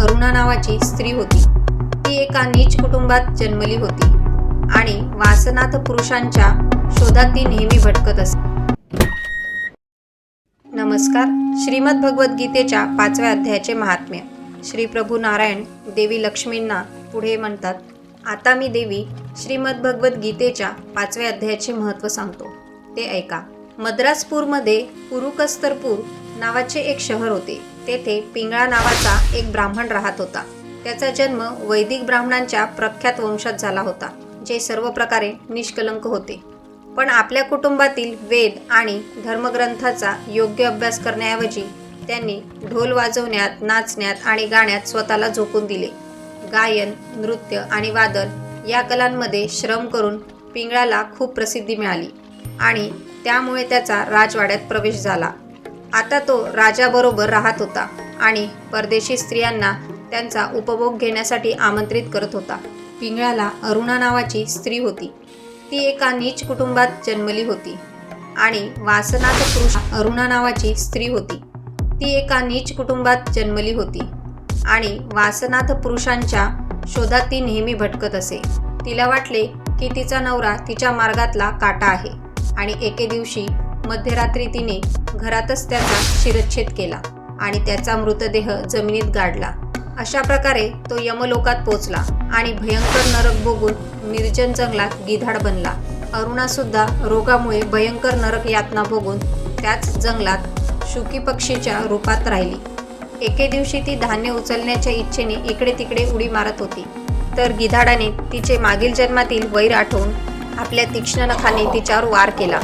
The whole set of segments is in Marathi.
अरुणा नावाची स्त्री होती. ती एका नीच कुटुंबात जन्मली होती आणि वासनाथ पुरुषांच्या शोधात ती नेहमी भटकत असे. नमस्कार. श्रीमद भगवद्गीतेच्या पाचव्या अध्यायाचे महात्म्य. श्री प्रभू नारायण देवी लक्ष्मींना पुढे म्हणतात आता मी देवी श्रीमद भगवद्गीतेच्या पाचव्या अध्यायाचे महत्त्व सांगतो. ते ऐका. मद्रासपूरमध्ये पुरुकस्तरपूर नावाचे एक शहर होते. तेथे पिंगळा नावाचा एक ब्राह्मण राहत होता. त्याचा जन्म वैदिक ब्राह्मणांच्या प्रख्यात वंशात झाला होता जे सर्व प्रकारे निष्कलंक होते. पण आपल्या कुटुंबातील वेद आणि धर्मग्रंथाचा योग्य अभ्यास करण्याऐवजी त्यांनी ढोल वाजवण्यात नाचण्यात आणि गाण्यात स्वतःला झोकून दिले. गायन नृत्य आणि वादन या कलांमध्ये श्रम करून पिंगळाला खूप प्रसिद्धी मिळाली आणि त्यामुळे त्याचा राजवाड्यात प्रवेश झाला. आता तो राजाबरोबर राहत होता आणि परदेशी स्त्रियांना त्यांचा उपभोग घेण्यासाठी आमंत्रित करत होता. पिंगळाला अरुणा नावाची स्त्री होती. ती एका नीच कुटुंबात जन्मली होती आणि वासनाथ पुरुष अरुणा नावाची स्त्री होती. ती एका नीच कुटुंबात जन्मली होती आणि वासनाथ पुरुषांच्या शोधात ती नेहमी भटकत असे. तिला वाटले की तिचा नवरा तिच्या मार्गातला काटा आहे आणि एके दिवशी मध्यरात्री तिने घरातच त्याचा शिरच्छेद केला आणि त्याचा मृतदेह जमिनीत गाडला. अशा प्रकारे तो यमलोकात पोचला आणि भयंकर नरक भोगून निर्जन जंगलात गिधाड बनला. अरुणासुद्धा रोगामुळे भयंकर नरक यातना भोगून त्याच जंगलात शुकी पक्षीच्या रूपात राहिली. एके दिवशी ती धान्य उचलण्याच्या इच्छेने इकडे तिकडे उडी मारत होती. तर गिधाडाने तिचे मागील जन्मातील वैर आठवून आपल्या तीक्ष्ण नखाने तिच्यावर वार केला.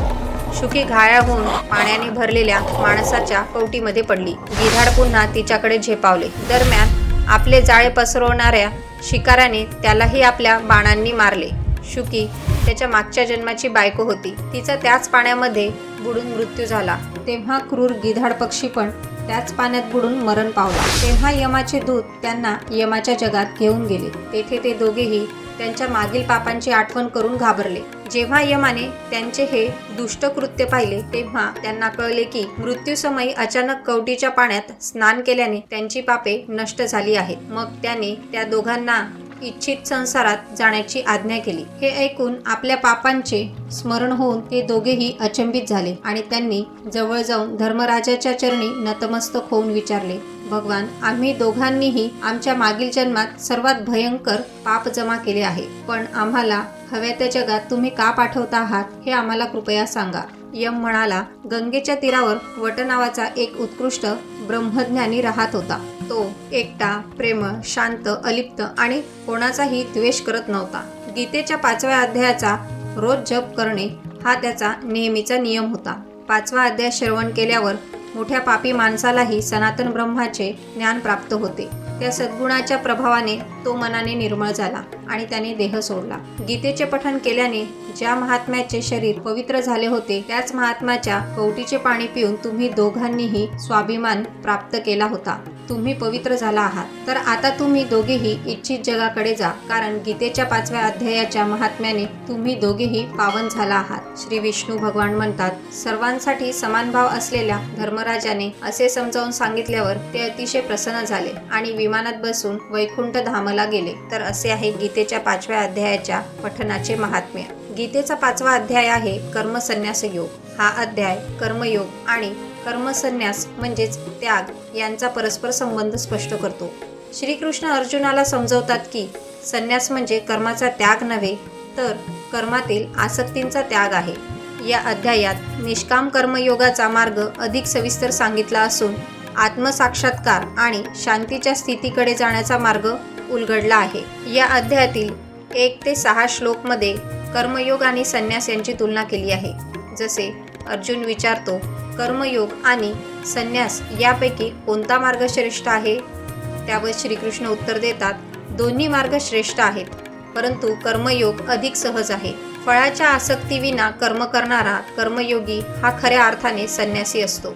शुकी घाया होऊन पाण्याने भरलेल्या माणसाच्या कवटीमध्ये पडली. गिधाड पुन्हा तिच्याकडे झेपावले. दरम्यान आपले जाळे पसरवणाऱ्या शिकाऱ्याने त्यालाही आपल्या बाणांनी मारले. शुकी त्याच्या मागच्या जन्माची बायको होती. तिचा त्याच पाण्यामध्ये बुडून मृत्यू झाला. तेव्हा क्रूर गिधाड पक्षी पण त्याच पाण्यात बुडून मरण पावला. तेव्हा यमाचे दूत त्यांना यमाच्या जगात घेऊन गेले. तेथे ते दोघेही त्यांच्या मागील पापांची आठवण करून घाबरले. जेव्हा यमाने त्यांचे हे दुष्ट कृत्य पाहिले तेव्हा त्यांना कळले की मृत्यूसमयी अचानक कवटीच्या पाण्यात स्नान केल्याने त्यांची पापे नष्ट झाली आहेत. मग त्याने त्या दोघांना इच्छित संसारात जाण्याची आज्ञा केली. हे ऐकून आपल्या पापांचे स्मरण होऊन ते दोघेही अचंबित झाले आणि त्यांनी जवळ जाऊन धर्मराजाच्या चरणी नतमस्तक होऊन विचारले भगवान आम्ही दोघांनीही आमच्या मागील जन्मात सर्वात भयंकर पाप जमा केले आहे. पण आम्हाला हव्या त्या जगात तुम्ही का पाठवता आहात हे आम्हाला कृपया सांगा. यम म्हणाला गंगेच्या तीरावर वट नावाचा एक उत्कृष्ट ब्रह्मज्ञानी राहत होता. तो एकटा प्रेम शांत अलिप्त आणि कोणाचाही द्वेष करत नव्हता. गीतेच्या पाचव्या अध्यायाचा रोज जप करणे हा त्याचा नेहमीचा नियम होता. पाचवा अध्याय श्रवण केल्यावर मोठ्या पापी माणसालाही सनातन ब्रह्माचे ज्ञान प्राप्त होते. त्या सद्गुणाच्या प्रभावाने तो मनाने निर्मळ झाला आणि त्याने देह सोडला. गीतेचे पठण केल्याने ज्या महात्म्याचे शरीर पवित्र झाले होते त्याच महात्म्याच्या कवटीचे पाणी पिऊन तुम्ही दोघांनीही स्वाभिमान प्राप्त केला होता. तुम्ही पवित्र झाला आहात. तर आता तुम्ही दोघेही इच्छित जगाकडे जा कारण गीतेच्या पाचव्या अध्यायाच्या महात्म्याने तुम्ही दोघेही पावन झाला आहात. श्री विष्णू भगवान म्हणतात सर्वांसाठी समान भाव असलेल्या धर्म महाराजाने असे समजावून सांगितल्यावर ते अतिशय प्रसन्न झाले आणि विमानात बसून वैकुंठ धामला गेले. तर असे आहे गीतेच्या पाचव्या अध्यायाच्या पठनाचे महात्म्य. गीतेचा पाचवा अध्याय आहे कर्मसन्यास योग. हा अध्याय कर्मयोग आणि कर्मसन्यास म्हणजेच त्याग यांचा परस्पर संबंध स्पष्ट करतो. श्रीकृष्ण अर्जुनाला समजवतात की संन्यास म्हणजे कर्माचा त्याग नव्हे तर कर्मातील आसक्तींचा त्याग आहे. या अध्यायात निष्काम कर्मयोगाचा मार्ग अधिक सविस्तर सांगितला असून आत्मसाक्षात्कार आणि शांतीच्या स्थितीकडे जाण्याचा मार्ग उलगडला आहे. या अध्यायातील एक ते सहा श्लोकमध्ये कर्मयोग आणि संन्यास यांची तुलना केली आहे. जसे अर्जुन विचारतो कर्मयोग आणि संन्यास यापैकी कोणता मार्ग श्रेष्ठ आहे? त्यावर श्रीकृष्ण उत्तर देतात दोन्ही मार्ग श्रेष्ठ आहेत परंतु कर्मयोग अधिक सहज आहे. फळाच्या आसक्तीविना कर्म करणारा कर्मयोगी हा खऱ्या अर्थाने संन्यासी असतो.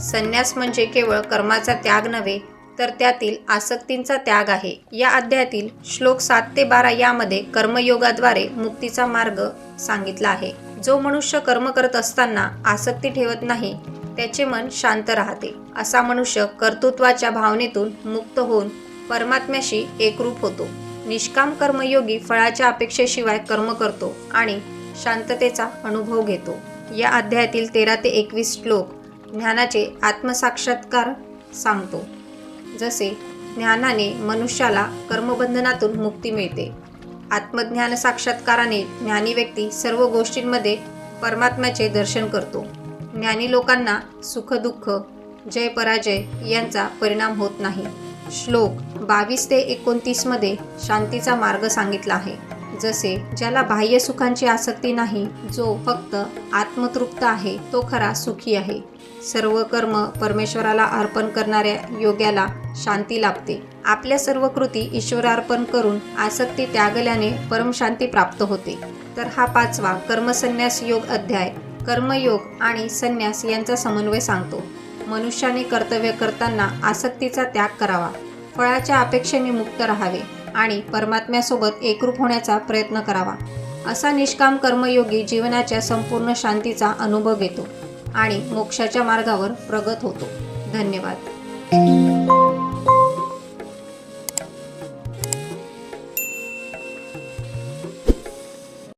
संन्यास म्हणजे केवळ कर्माचा त्याग नव्हे तर त्यातील आसक्तींचा त्याग आहे. या अध्यायातील श्लोक सात ते बारा यामध्ये कर्मयोगाद्वारे मुक्तीचा मार्ग सांगितला आहे. जो मनुष्य कर्म करत असताना आसक्ती ठेवत नाही त्याचे मन शांत राहते. असा मनुष्य कर्तृत्वाच्या भावनेतून मुक्त होऊन परमात्म्याशी एकरूप होतो. निष्काम कर्मयोगी फळाच्या अपेक्षेशिवाय कर्म करतो आणि शांततेचा अनुभव घेतो. या अध्यायातील तेरा ते एकवीस श्लोक ज्ञानाचे आत्मसाक्षात्कार सांगतो. जसे ज्ञानाने मनुष्याला कर्मबंधनातून मुक्ती मिळते. आत्मज्ञान साक्षात्काराने ज्ञानी व्यक्ती सर्व गोष्टींमध्ये परमात्म्याचे दर्शन करतो. ज्ञानी लोकांना सुखदुःख जय पराजय यांचा परिणाम होत नाही. श्लोक बावीस ते एकोणतीसमध्ये शांतीचा मार्ग सांगितला आहे. जसे ज्याला बाह्य सुखांची आसक्ती नाही जो फक्त आत्मतृप्त आहे तो खरा सुखी आहे. सर्व कर्म परमेश्वराला अर्पण करणाऱ्या योग्याला शांती लाभते. आपल्या सर्व कृती ईश्वरार्पण करून आसक्ती त्यागल्याने परमशांती प्राप्त होते. तर हा पाचवा कर्मसन्यास योग अध्याय कर्मयोग आणि संन्यास यांचा समन्वय सांगतो. मनुष्याने कर्तव्य करताना आसक्तीचा त्याग करावा. फळाच्या अपेक्षेने मुक्त राहावे आणि परमात्म्यासोबत एकरूप होण्याचा प्रयत्न करावा. असा निष्काम कर्मयोगी जीवनाच्या संपूर्ण शांतीचा अनुभव घेतो आणि मोक्षाच्या मार्गावर प्रगत होतो. धन्यवाद.